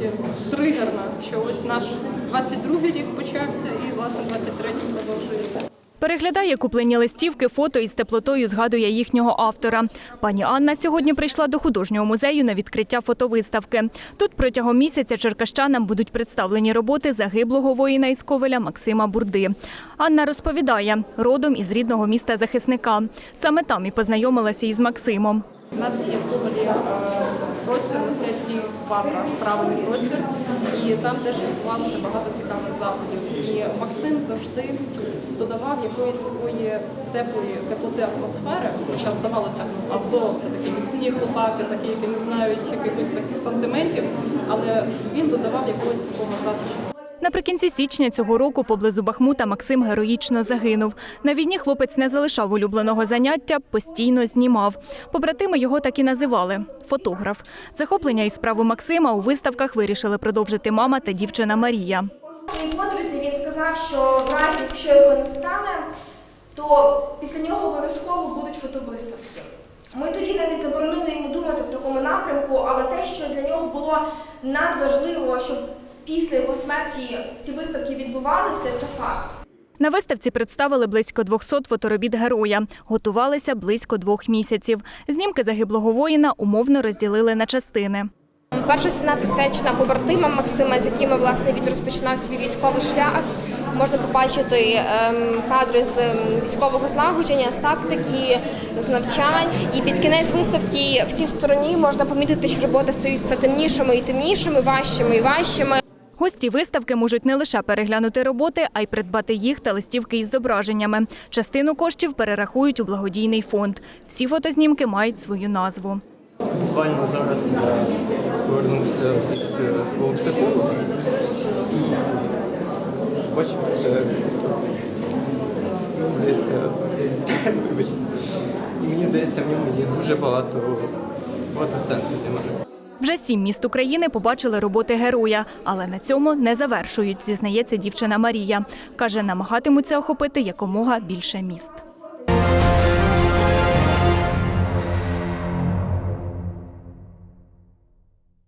таке тригерно, що ось наш 22-й рік почався і власне 23-й продовжується. Переглядає куплені листівки, фото і з теплотою згадує їхнього автора. Пані Анна сьогодні прийшла до художнього музею на відкриття фотовиставки. Тут протягом місяця черкащанам будуть представлені роботи загиблого воїна із Ковеля Максима Бурди. Анна розповідає, родом із рідного міста захисника. Саме там і познайомилася із Максимом. У нас є в Ковалі е, простір мистецький ватра, правильний простір, і там теж відбувалося багато цікавих заходів. І Максим завжди додавав якоїсь такої теплої теплоти атмосфери. Хоча здавалося, Азов це такі міцні хлопаки, такі, які не знають якихось таких сантиментів, але він додавав якогось такого затишку. Наприкінці січня цього року поблизу Бахмута Максим героїчно загинув. На війні хлопець не залишав улюбленого заняття, постійно знімав. Побратими його так і називали фотограф. Захоплення і справу Максима у виставках вирішили продовжити мама та дівчина Марія. Своїй подрузі він сказав, що в разі, якщо його не стане, то після нього обов'язково будуть фотовиставки. Ми тоді навіть заборонили йому думати в такому напрямку, але те, що для нього було надважливо, щоб після його смерті ці виставки відбувалися, це факт. На виставці представили близько 200 фоторобіт героя. Готувалися близько двох місяців. Знімки загиблого воїна умовно розділили на частини. Перша стіна присвячена побратимам Максима, з якими власне він розпочинав свій військовий шлях. Можна побачити ем, кадри з ем, військового злагодження, з тактики, з навчань. І під кінець виставки в цій стороні можна помітити, що роботи стають все темнішими і темнішими, важчими і важчими. Гості виставки можуть не лише переглянути роботи, а й придбати їх та листівки із зображеннями. Частину коштів перерахують у благодійний фонд. Всі фотознімки мають свою назву. Буквально зараз я повернувся від свого психолога і бачив, що мені здається, вибачте, і мені здається, в ньому є дуже багато, багато сенсу для мене. Вже сім міст України побачили роботи героя, але на цьому не завершують, зізнається дівчина Марія. Каже, намагатимуться охопити якомога більше міст.